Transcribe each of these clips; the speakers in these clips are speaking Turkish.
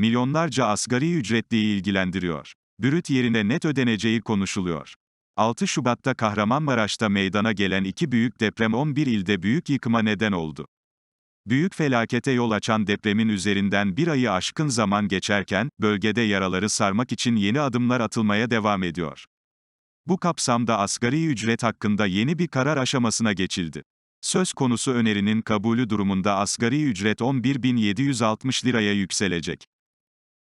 milyonlarca asgari ücretliyi ilgilendiriyor. Brüt yerine net ödeneceği konuşuluyor. 6 Şubat'ta Kahramanmaraş'ta meydana gelen iki büyük deprem 11 ilde büyük yıkıma neden oldu. Büyük felakete yol açan depremin üzerinden bir ayı aşkın zaman geçerken, bölgede yaraları sarmak için yeni adımlar atılmaya devam ediyor. Bu kapsamda asgari ücret hakkında yeni bir karar aşamasına geçildi. Söz konusu önerinin kabulü durumunda asgari ücret 11.760 liraya yükselecek.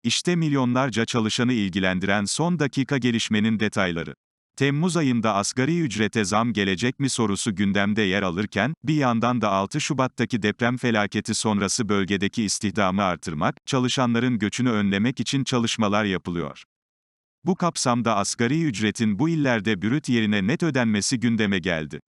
İşte milyonlarca çalışanı ilgilendiren son dakika gelişmenin detayları. Temmuz ayında asgari ücrete zam gelecek mi sorusu gündemde yer alırken, bir yandan da 6 Şubat'taki deprem felaketi sonrası bölgedeki istihdamı artırmak, çalışanların göçünü önlemek için çalışmalar yapılıyor. Bu kapsamda asgari ücretin bu illerde brüt yerine net ödenmesi gündeme geldi.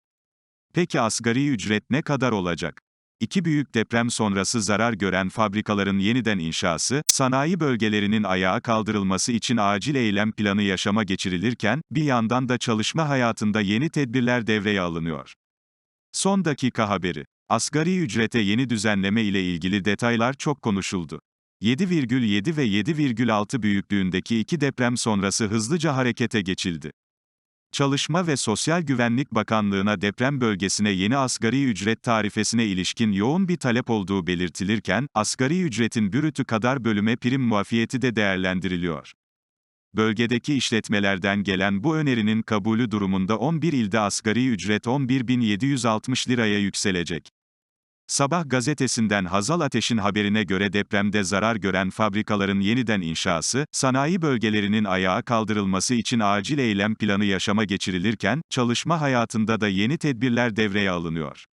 Peki asgari ücret ne kadar olacak? İki büyük deprem sonrası zarar gören fabrikaların yeniden inşası, sanayi bölgelerinin ayağa kaldırılması için acil eylem planı yaşama geçirilirken, bir yandan da çalışma hayatında yeni tedbirler devreye alınıyor. Son dakika haberi. Asgari ücrete yeni düzenleme ile ilgili detaylar çok konuşuldu. 7,7 ve 7,6 büyüklüğündeki iki deprem sonrası hızlıca harekete geçildi. Çalışma ve Sosyal Güvenlik Bakanlığı'na deprem bölgesine yeni asgari ücret tarifesine ilişkin yoğun bir talep olduğu belirtilirken, asgari ücretin bürütü kadar bölüme prim muafiyeti de değerlendiriliyor. Bölgedeki işletmelerden gelen bu önerinin kabulü durumunda 11 ilde asgari ücret 11.760 liraya yükselecek. Sabah gazetesinden Hazal Ateş'in haberine göre depremde zarar gören fabrikaların yeniden inşası, sanayi bölgelerinin ayağa kaldırılması için acil eylem planı yaşama geçirilirken, çalışma hayatında da yeni tedbirler devreye alınıyor.